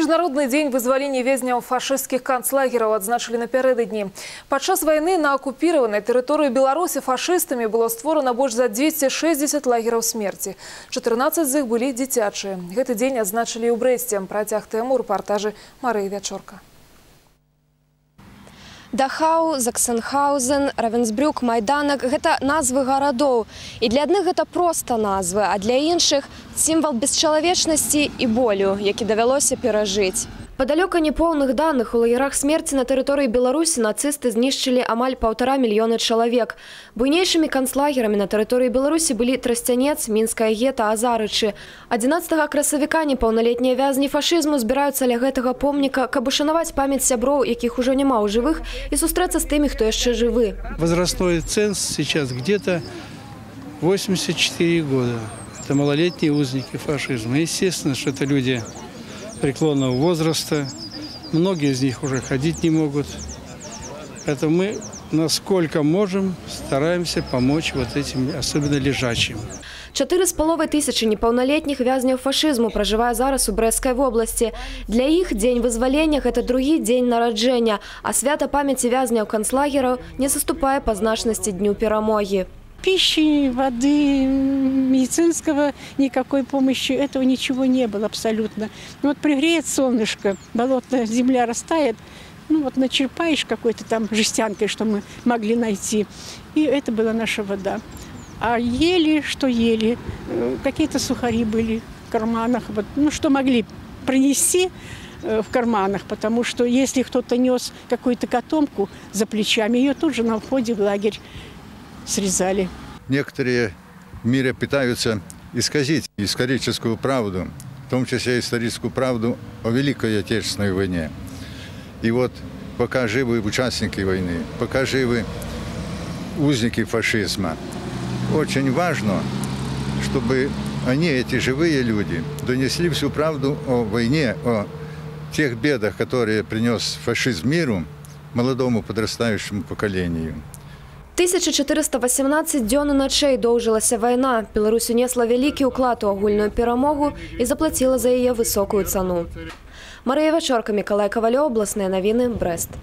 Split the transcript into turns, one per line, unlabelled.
Міжнародны дзень вызвалення вязняў фашысцкіх канцлагераў адзначылі напярэдадні. Падчас вайны на акупіраванай тэрыторыі Беларусі фашыстамі было створана больш за 260 лагераў смерці. 14 з іх былі дзіцячыя. Гэты дзень адзначылі ў Брэсце. Працяг тэму ў рэпартажы Марыі Вячорка.
Дахау, Заксенхаузен, Равенсбрюк, Майданак – гэта назвы гарадоў. І для адных гэта проста назвы, а для іншых – сімвал бесчалавечнасці і болю, які давялося перажыць. Па далёка непоўных даных у лагерах смерці на тэрыторыі Беларусі нацысты знішчылі амаль паўтара мільёны чалавек. Буйнейшымі канцлагерамі на тэрыторыі Беларусі былі Трасцянец, Мінская гета, Азарычы. 11 красавіка непаўналетнія вязні фашызму збіраюцца ля гэтага помніка, каб ушанаваць памяць сяброў, якіх ужо няма ў жывых, і сустрэцца з тымі, хто яшчэ жывы.
Возрастной ценз сейчас где-то 84 года. Это малолетние узники фашизма. Естественно, что это люди преклонного возраста. Многие из них уже ходить не могут. Поэтому мы, насколько можем, стараемся помочь вот этим, особенно лежачим.
Чатыры з паловай тысячы непаўналетніх вязняў фашызму пражывае зараз у Брэскай вобласці. Для іх дзень вызвалення – гэта другі дзень нараджэння, а свята памяці вязняў канцлагераў не саступае па значнасці дню перамогі.
пищи, воды, медицинского никакой помощи, этого ничего не было абсолютно. Ну, вот пригреет солнышко, болотная земля растает, ну вот начерпаешь какой-то там жестянкой, что мы могли найти, и это была наша вода. А ели, что ели, э, какие-то сухари были в карманах, вот, ну что могли принести э, в карманах, потому что если кто-то нес какую-то котомку за плечами, ее тут же на входе в лагерь срезали.
Некоторые в мире пытаются исказить историческую правду, в том числе историческую правду о Великой Отечественной войне. И вот пока живы участники войны, пока живы узники фашизма, очень важно, чтобы они, эти живые люди, донесли всю правду о войне, о тех бедах, которые принес фашизм миру, молодому подрастающему поколению.
1418 дзён і начэй доўжылася вайна. Беларусь унесла вялікі ўклад у агульную перамогу і заплаціла за яе высокую цану. Марыя Вячорка, Мікалай Кавалё, абласныя навіны, Брэст.